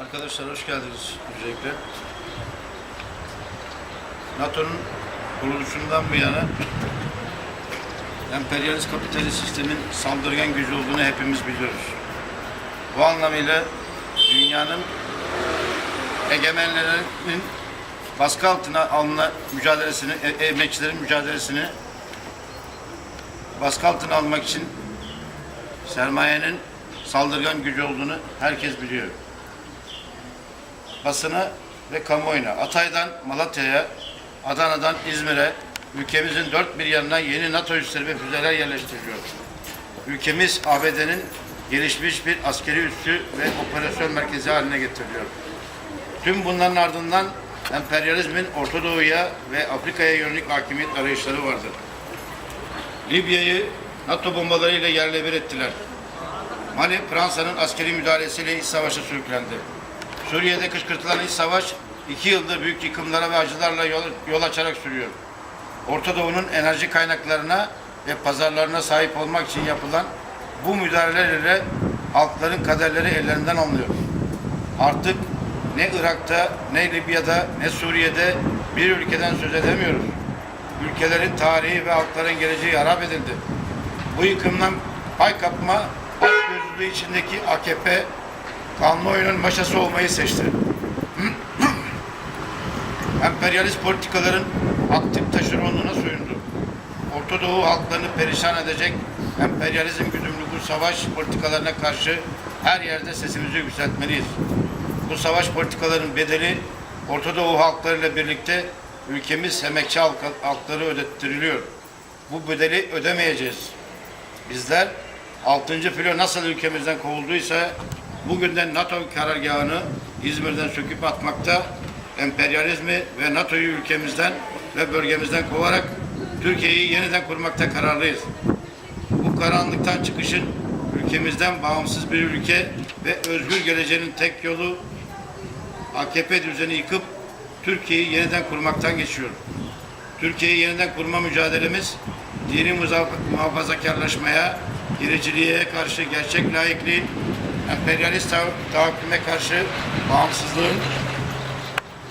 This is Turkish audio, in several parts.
Arkadaşlar hoş geldiniz öncelikle. NATO'nun kuruluşundan bu yana emperyalist kapitalist sistemin saldırgan gücü olduğunu hepimiz biliyoruz. Bu anlamıyla dünyanın egemenlerinin baskı altına alma mücadelesini, e- emekçilerin mücadelesini baskı altına almak için sermayenin saldırgan gücü olduğunu herkes biliyor. Basına ve kamuoyuna, Atay'dan Malatya'ya, Adana'dan İzmir'e, ülkemizin dört bir yanına yeni NATO üsleri ve füzeler yerleştiriliyor. Ülkemiz ABD'nin gelişmiş bir askeri üssü ve operasyon merkezi haline getiriliyor. Tüm bunların ardından emperyalizmin Orta Doğu'ya ve Afrika'ya yönelik hakimiyet arayışları vardır. Libya'yı NATO bombalarıyla yerle bir ettiler. Mali, Fransa'nın askeri müdahalesiyle iç savaşa sürüklendi. Suriye'de kışkırtılan iç savaş iki yıldır büyük yıkımlara ve acılarla yol, yol açarak sürüyor. Orta Doğu'nun enerji kaynaklarına ve pazarlarına sahip olmak için yapılan bu müdahalelerle halkların kaderleri ellerinden alınıyor. Artık ne Irak'ta, ne Libya'da, ne Suriye'de bir ülkeden söz edemiyoruz. Ülkelerin tarihi ve halkların geleceği harap edildi. Bu yıkımdan pay kapma, açgözlülüğü içindeki AKP kanlı oyunun maşası olmayı seçti. Emperyalist politikaların aktif taşeronluğuna soyundu. Orta Doğu halklarını perişan edecek emperyalizm güdümlü savaş politikalarına karşı her yerde sesimizi yükseltmeliyiz. Bu savaş politikalarının bedeli Orta Doğu halklarıyla birlikte ülkemiz emekçi halk, halkları ödettiriliyor. Bu bedeli ödemeyeceğiz. Bizler 6. filo nasıl ülkemizden kovulduysa bugünden NATO karargahını İzmir'den söküp atmakta emperyalizmi ve NATO'yu ülkemizden ve bölgemizden kovarak Türkiye'yi yeniden kurmakta kararlıyız. Bu karanlıktan çıkışın ülkemizden bağımsız bir ülke ve özgür geleceğinin tek yolu AKP düzeni yıkıp Türkiye'yi yeniden kurmaktan geçiyor. Türkiye'yi yeniden kurma mücadelemiz dini muhafazakarlaşmaya, gericiliğe karşı gerçek laikliğin, emperyalist tahakküme karşı bağımsızlığın,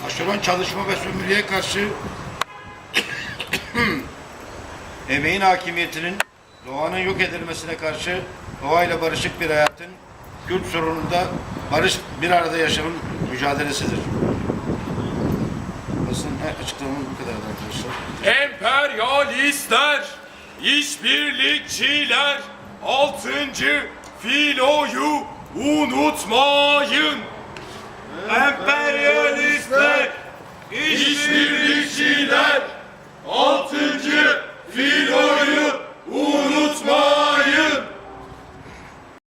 aşıron çalışma ve sömürüye karşı emeğin hakimiyetinin, doğanın yok edilmesine karşı doğayla barışık bir hayatın, Kürt sorununda barış bir arada yaşamın mücadelesidir. Basın açıklamamız bu kadar arkadaşlar. Emperyalistler, işbirlikçiler, altıncı filoyu Unutmayın. Emperyalistler, işbirlikçiler, altı